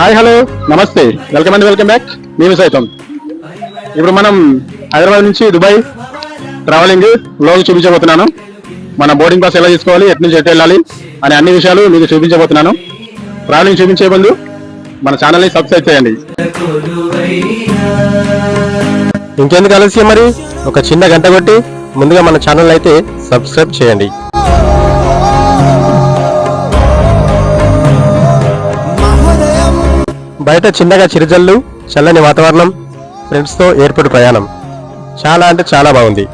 Hi hello. నమస్తే. Welcome and welcome back. మేము సైతం. ఇప్పుడు మనం హైదరాబాద్ నుంచి దుబాయ్ ట్రావెలింగ్లోకి చూపించబోతున్నాను. మన బోర్డింగ్ పాస్ ఎలా తీసుకోవాలి ఎటు నుంచి ఎటు వెళ్ళాలి అనే అన్ని విషయాలు మీకు చూపించబోతున్నాను. ట్రావెలింగ్ చూపించే ముందు మన ఛానల్ని సబ్స్క్రైబ్ చేయండి. ఇంకెందుకు ఆలస్యం మరి? ఒక చిన్న గంట కొట్టి ముందుగా మన ఛానల్ అయితే సబ్స్క్రైబ్ చేయండి. బయట చిన్నగా చిరుజల్లు చల్లని వాతావరణం ఫ్రెండ్స్తో ఎయిర్పోర్ట్ ప్రయాణం. చాలా అంటే చాలా బాగుంది.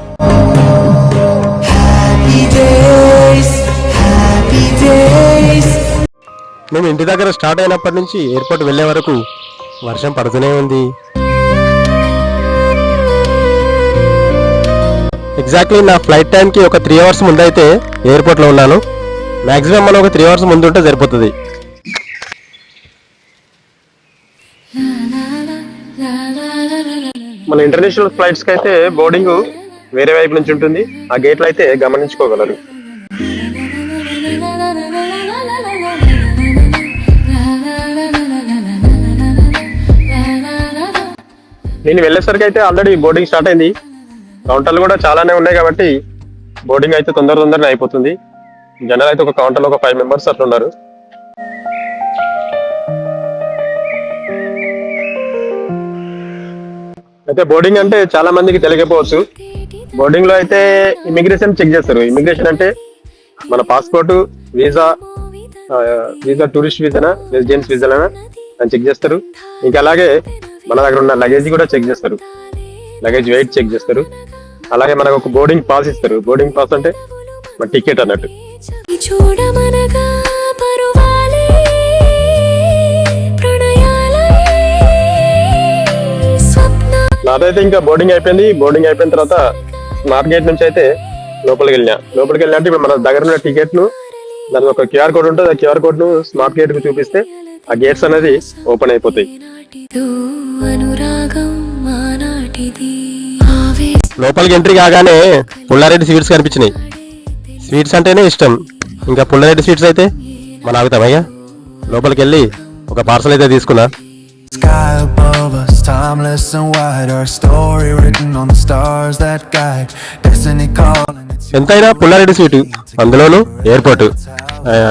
మేము ఇంటి దగ్గర స్టార్ట్ అయినప్పటి నుంచి ఎయిర్పోర్ట్ వెళ్ళే వరకు వర్షం పడుతూనే ఉంది. ఎగ్జాక్ట్లీ నా ఫ్లైట్ టైంకి ఒక త్రీ అవర్స్ ముందైతే ఎయిర్పోర్ట్లో ఉన్నాను. మాక్సిమం మనం ఒక త్రీ అవర్స్ ముందు ఉంటే సరిపోతుంది. మన ఇంటర్నేషనల్ ఫ్లైట్స్కి అయితే బోర్డింగ్ వేరే వైపు నుంచి ఉంటుంది. ఆ గేట్లు అయితే గమనించుకోగలరు. నేను వెళ్ళేసరికి అయితే ఆల్రెడీ బోర్డింగ్ స్టార్ట్ అయింది. కౌంటర్లు కూడా చాలానే ఉన్నాయి కాబట్టి బోర్డింగ్ అయితే తొందర తొందరనే అయిపోతుంది. జనరల్ అయితే ఒక కౌంటర్లో ఒక ఫైవ్ మెంబర్స్ అట్లా ఉన్నారు అయితే బోర్డింగ్ అంటే చాలా మందికి తెలియకపోవచ్చు. బోర్డింగ్లో అయితే ఇమిగ్రేషన్ చెక్ చేస్తారు. ఇమిగ్రేషన్ అంటే మన పాస్పోర్ట్ వీసా వీసా టూరిస్ట్ వీసానా రెసిడెన్స్ వీసానా అని చెక్ చేస్తారు. ఇంకా అలాగే మన దగ్గర ఉన్న లగేజ్ కూడా చెక్ చేస్తారు. లగేజ్ వెయిట్ చెక్ చేస్తారు. అలాగే మనకు ఒక బోర్డింగ్ పాస్ ఇస్తారు. బోర్డింగ్ పాస్ అంటే మన టికెట్ అన్నట్టు. చూడమనగా అదైతే ఇంకా బోర్డింగ్ అయిపోయింది. బోర్డింగ్ అయిపోయిన తర్వాత స్మార్ట్ గేట్ నుంచి అయితే లోపలికి వెళ్ళినా. లోపలికి వెళ్ళినట్టు ఇప్పుడు మన దగ్గర ఉన్న టికెట్ను దానికి ఒక క్యూఆర్ కోడ్ ఉంటుంది. ఆ క్యూఆర్ కోడ్ను స్మార్ట్ గేట్కు చూపిస్తే ఆ గేట్స్ అనేది ఓపెన్ అయిపోతాయి. లోపలికి ఎంట్రీ కాగానే పుల్లారెడ్డి స్వీట్స్ కనిపించినాయి. స్వీట్స్ అంటేనే ఇష్టం. ఇంకా పుల్లారెడ్డి స్వీట్స్ అయితే మన ఆగుతామయ్యా లోపలికి వెళ్ళి ఒక పార్సల్ అయితే తీసుకున్నా. Sky above us, timeless and wide. Our story written on the stars that guide. Destiny calling. ఎంతైనా పుల్లారెడ్డి స్వీట్ అందులోను ఎయిర్పోర్ట్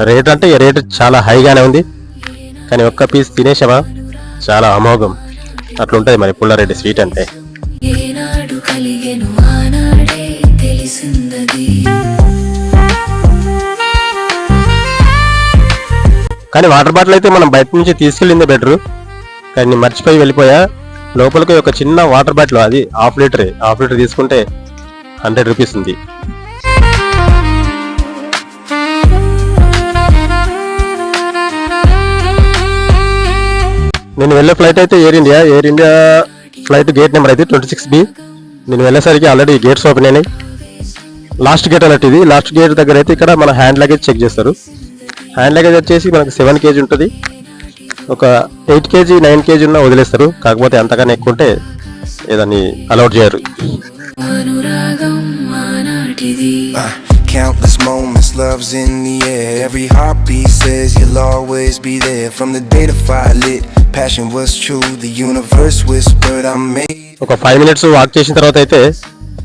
రేట్ అంటే రేట్ చాలా హైగానే ఉంది కానీ ఒక్క పీస్ తినేసావా చాలా అమోఘం అట్లుంటది మరి పుల్లారెడ్డి స్వీట్ అంటే కానీ వాటర్ బాటిల్ అయితే మనం బయట నుంచి తీసుకెళ్ళిందే బెటర్ కానీ మర్చిపోయి వెళ్ళిపోయా. లోపలికి ఒక చిన్న వాటర్ బాటిల్ అది హాఫ్ లీటర్ హాఫ్ లీటర్ తీసుకుంటే హండ్రెడ్ రూపీస్ ఉంది. నేను వెళ్ళే ఫ్లైట్ అయితే Air India Air India flight gate number అయితే ట్వంటీ సిక్స్ బి. నేను వెళ్ళేసరికి ఆల్రెడీ గేట్స్ ఓపెన్ అయినాయి. లాస్ట్ గేట్ అన్నట్టు ఇది. లాస్ట్ గేట్ దగ్గర అయితే ఇక్కడ మన హ్యాండ్ లగేజ్ చెక్ చేస్తారు. హ్యాండ్ లగేజ్ వచ్చేసి మనకు సెవెన్ కేజీ ఉంటుంది. ఒక ఎయిట్ కేజీ నైన్ కేజీ ఉన్న వదిలేస్తారు కాకపోతే అంతకన్నా ఎక్కువ ఉంటే ఏదాన్ని అలౌట్ చేయరు ఆనాటిది Countless moments, love's in the air. Every heartbeat says you'll always be there. From the day the fire lit, passion was true. The universe whispered, I'm made. ఒక ఫైవ్ మినిట్స్ వాక్ చేసిన తర్వాత అయితే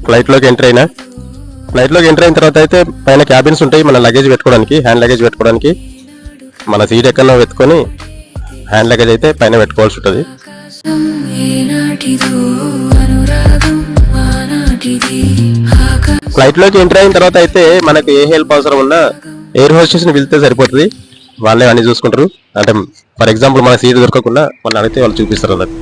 ఫ్లైట్లోకి enter అయినా ఫ్లైట్లోకి enter అయిన తర్వాత అయితే పైన cabins ఉంటాయి మన లగేజ్ పెట్టుకోవడానికి హ్యాండ్ లగేజ్ పెట్టుకోవడానికి మన సీట్ ఎక్కడో పెట్టుకొని హ్యాండ్ లగేజ్ అయితే పైన పెట్టుకోవాల్సి ఉంటుంది. ఫ్లైట్లోకి ఎంటర్ అయిన తర్వాత అయితే మనకు ఏ హెల్ప్ అవసరం ఉన్నా ఎయిర్ హోస్టెస్ని పిలిస్తే సరిపోతుంది. వాళ్ళే అన్ని చూసుకుంటారు. అంటే ఫర్ ఎగ్జాంపుల్ మన సీట్ దొరకకుండా వాళ్ళని అడిగితే వాళ్ళు చూపిస్తారు అన్నట్టు.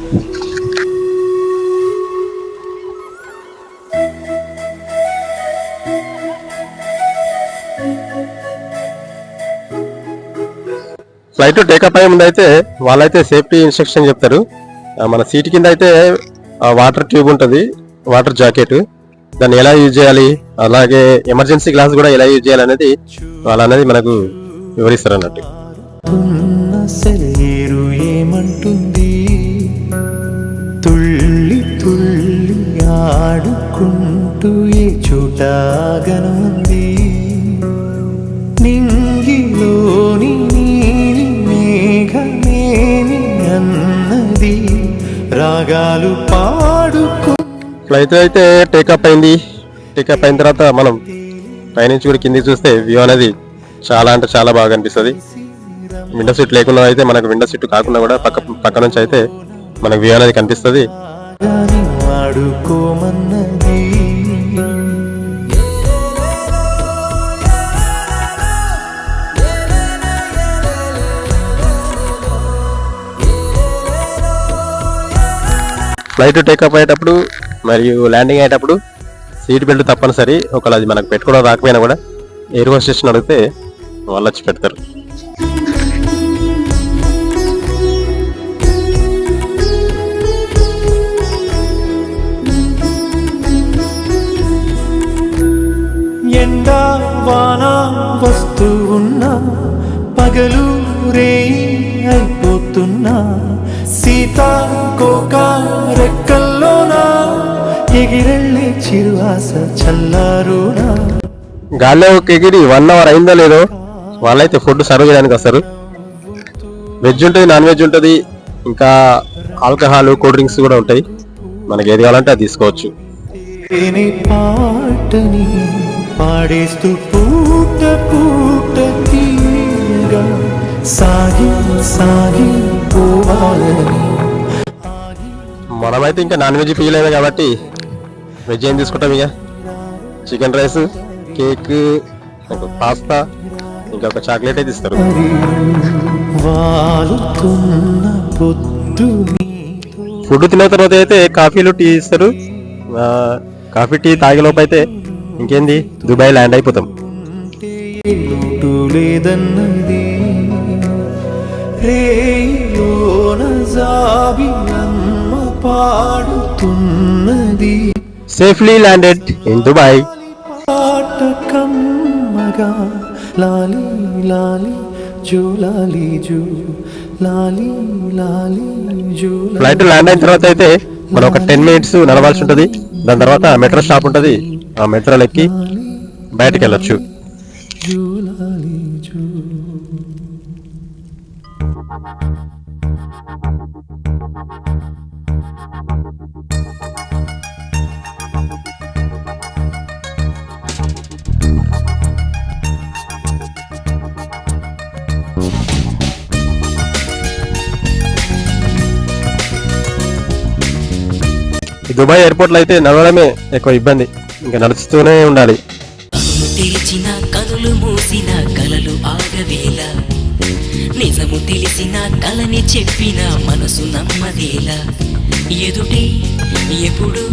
ఫ్లైట్ టేకప్ అయ్యే ముందు అయితే వాళ్ళైతే సేఫ్టీ ఇన్స్ట్రక్షన్ చెప్తారు. మన సీట్ కింద అయితే వాటర్ ట్యూబ్ ఉంటుంది వాటర్ జాకెట్ దాన్ని ఎలా యూజ్ చేయాలి అలాగే ఎమర్జెన్సీ గ్లాస్ కూడా ఎలా యూజ్ చేయాలి అనేది వాళ్ళు అనేది మనకు వివరిస్తారు అన్నట్టు ఏమంటుంది? తుళ్ళి తుళ్ళి ఆడుకుంటూ ఏ గీతాలు పాడుకు. ఫ్లైట్ అయితే టేకప్ అయింది. టేకప్ అయిన తర్వాత మనం పైనుంచి కూడా కిందికి చూస్తే వ్యూ అనేది చాలా అంటే చాలా బాగా అనిపిస్తుంది విండో సీట్ లేకుండా అయితే మనకు విండో సీట్ కాకుండా కూడా పక్క పక్క నుంచి అయితే మనకు వ్యూ అనేది కనిపిస్తుంది. ఫ్లైట్ టేకప్ అయ్యేటప్పుడు మరియు ల్యాండింగ్ అయ్యేటప్పుడు సీట్ బెల్ట్ తప్పనిసరి. ఒకవేళ అది మనకు పెట్టుకోవడం రాకపోయినా కూడా ఎయిర్ హోస్టేషన్ అడిగితే వాళ్ళు వచ్చి పెడతారు. ఎండా వాన వస్తూ ఉన్నా పగలు రే అయిపోతున్నా సీత కో గాల్లో ఎగిరి వన్ అవర్ అయిందో లేదో వాళ్ళైతే ఫుడ్ సర్వ్ చేయడానికి వస్తారు. వెజ్ ఉంటుంది నాన్ వెజ్ ఉంటుంది ఇంకా ఆల్కహాల్ కూల్ డ్రింక్స్ కూడా ఉంటాయి. మనకి ఏది కావాలంటే అది తీసుకోవచ్చు. తేనె పాటని పాడేస్తూ పూట పూట తీయగా సాగి సాగి పోవాలని మనమైతే ఇంకా నాన్ వెజ్ పీయలేదు కాబట్టి వెజ్ ఏం తీసుకుంటాం ఇక? చికెన్ రైస్ కేక్ పాస్తా ఇంకా ఒక చాక్లెట్ అయితే ఇస్తారు ఫుడ్ తిన్న తర్వాత అయితే కాఫీలు టీ ఇస్తారు. కాఫీ టీ తాగే లోపు అయితే ఇంకేంది? దుబాయ్ ల్యాండ్ అయిపోతాం. సేఫ్లీ ల్యాండెడ్ ఇన్ దుబాయ్ పాట కమ్మగా లాలి లాలి జో లాలి జో లాలి లాలి జో ఫ్లైట్ ల్యాండ్ అయిన తర్వాత అయితే మనం ఒక టెన్ మినిట్స్ నడవాల్సి ఉంటుంది. దాని తర్వాత మెట్రో స్టాప్ ఉంటుంది. ఆ మెట్రోలో ఎక్కి బయటకు వెళ్ళొచ్చు. జో. దుబాయ్ ఎయిర్పోర్ట్లో అయితే నడవడమే ఎక్కువ ఇబ్బంది. ఇంకా నడుస్తూనే ఉండాలి. తెరిచిన కనులు మూసిన కలలు ఆగవేల నిజము తెలిసిన కలని చెప్పిన మనసు నమ్మదేలా. ఎదుటే ఎప్పుడు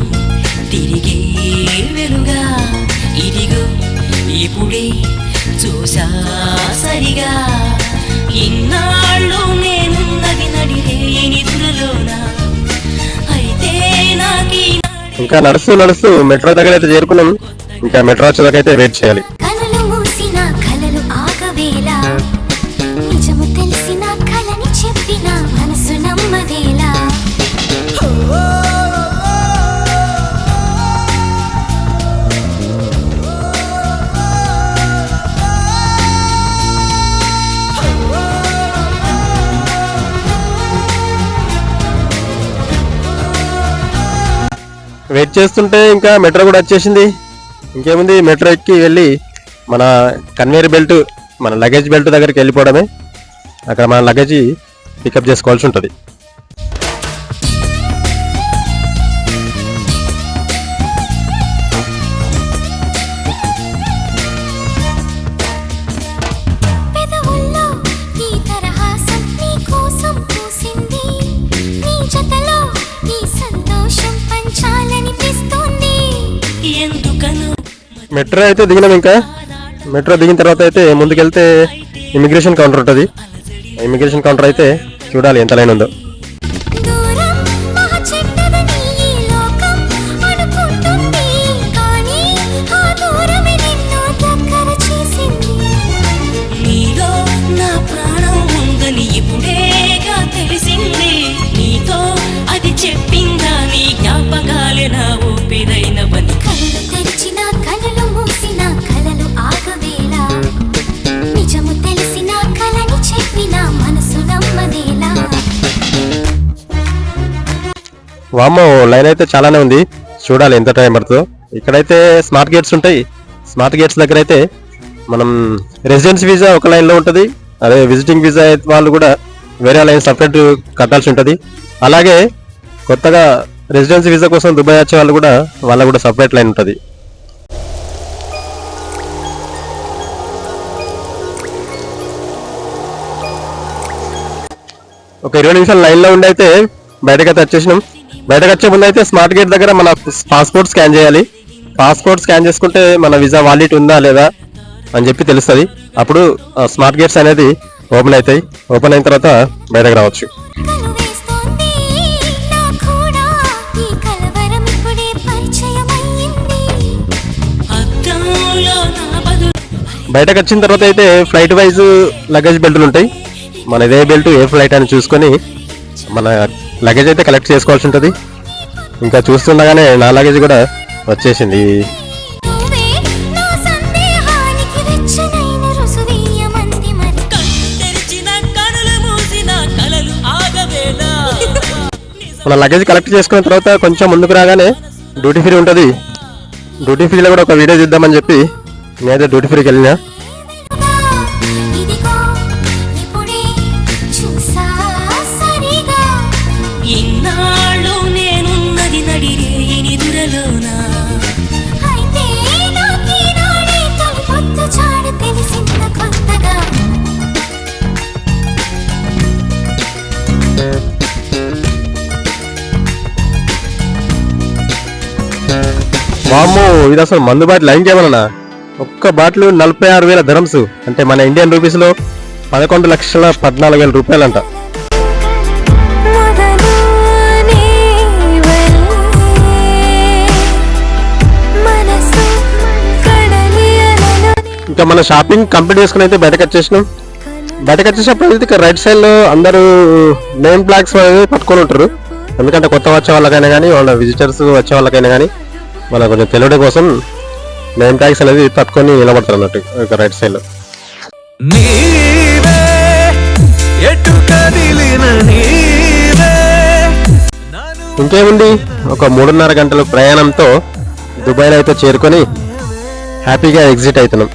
తిరిగే వెలుగా. ఇదిగో ఇప్పుడే చూసా సరిగా. ఇన్నాళ్ళు నేనున్నది నడిరే నిధులలోన ఇంకా నడుస్తూ నడుస్తూ మెట్రో దగ్గర అయితే చేరుకున్నాం. ఇంకా మెట్రో వచ్చేదాకైతే వెయిట్ చేయాలి. వెయిట్ చేస్తుంటే ఇంకా మెట్రో కూడా వచ్చేసింది. ఇంకేముంది? మెట్రో ఎక్కి వెళ్ళి మన కన్వేయర్ బెల్ట్ మన లగేజ్ బెల్ట్ దగ్గరికి వెళ్ళిపోవడమే. అక్కడ మన లగేజ్ పికప్ చేసుకోవాల్సి ఉంటుంది. మెట్రో అయితే దిగినాం ఇంకా. మెట్రో దిగిన తర్వాత అయితే ముందుకెళ్తే ఇమిగ్రేషన్ కౌంటర్ ఉంటుంది. ఇమిగ్రేషన్ కౌంటర్ అయితే చూడాలి ఎంత లైన్ ఉందో. వామ్మో లైన్ అయితే చాలానే ఉంది. చూడాలి ఎంత టైం పడుతుందో. ఇక్కడైతే స్మార్ట్ గేట్స్ ఉంటాయి. స్మార్ట్ గేట్స్ దగ్గర అయితే మనం రెసిడెన్స్ వీసా ఒక లైన్లో ఉంటుంది. అదే విజిటింగ్ వీసా వాళ్ళు కూడా వేరే లైన్ సపరేట్ కట్టాల్సి ఉంటుంది. అలాగే కొత్తగా రెసిడెన్స్ వీసా కోసం దుబాయ్ వచ్చే వాళ్ళు కూడా వాళ్ళ కూడా సపరేట్ లైన్ ఉంటుంది. ఒక ఇరవై నిమిషాలు లైన్లో ఉండి అయితే బయటకు అయితే వచ్చేసినాం. బయటకు వచ్చే ముందు అయితే స్మార్ట్ గేట్ దగ్గర మన పాస్పోర్ట్ స్కాన్ చేయాలి. పాస్పోర్ట్ స్కాన్ చేసుకుంటే మన వీసా వాలిట్ ఉందా లేదా అని చెప్పి తెలుస్తుంది. అప్పుడు స్మార్ట్ గేట్స్ అనేది ఓపెన్ అవుతాయి ఓపెన్ అయిన తర్వాత బయటకు రావచ్చు. బయటకు వచ్చిన తర్వాత అయితే ఫ్లైట్ వైజ్ లగేజ్ బెల్టులు ఉంటాయి. మన ఇదే బెల్ట్ ఏ ఫ్లైట్ అని చూసుకొని మన లగేజ్ అయితే కలెక్ట్ చేసుకోవాల్సి ఉంటుంది. ఇంకా చూస్తుండగానే నా లగేజ్ కూడా వచ్చేసింది. మన లగేజ్ కలెక్ట్ చేసుకున్న తర్వాత కొంచెం ముందుకు రాగానే డ్యూటీ ఫ్రీ ఉంటుంది. డ్యూటీ ఫ్రీలో కూడా ఒక వీడియో తీద్దామని చెప్పి నేనైతే డ్యూటీ ఫ్రీకి వెళ్ళినా. వామ్మో ఇది అసలు మందు బాటిల్ లైన్ ఒక్క బాటిల్ నలభై ఆరు వేల ధరమ్స్. అంటే మన ఇండియన్ రూపీస్లో పదకొండు లక్షల పద్నాలుగు వేల రూపాయలంట. ఇంకా మన షాపింగ్ కంప్లీట్ చేసుకుని అయితే బయటకు వచ్చేసినాం. బయటకు వచ్చేసినప్పుడు అయితే రైట్ సైడ్లో అందరూ నేమ్ ఫ్లాగ్స్ అనేది పట్టుకొని ఉంటారు. ఎందుకంటే కొత్త వచ్చే వాళ్ళకైనా కానీ వాళ్ళ విజిటర్స్ వచ్చే వాళ్ళకైనా కానీ. మన కొంచెం తెలియడం కోసం నేమ్ ట్యాగ్స్ అనేది పట్టుకొని నిలబడతారు అన్నట్టు ఇక రైట్ సైడ్ ఇంకేముంది? ఒక మూడున్నర గంటల ప్రయాణంతో దుబాయ్లో అయితే చేరుకొని హ్యాపీగా ఎగ్జిట్ అవుతున్నాం.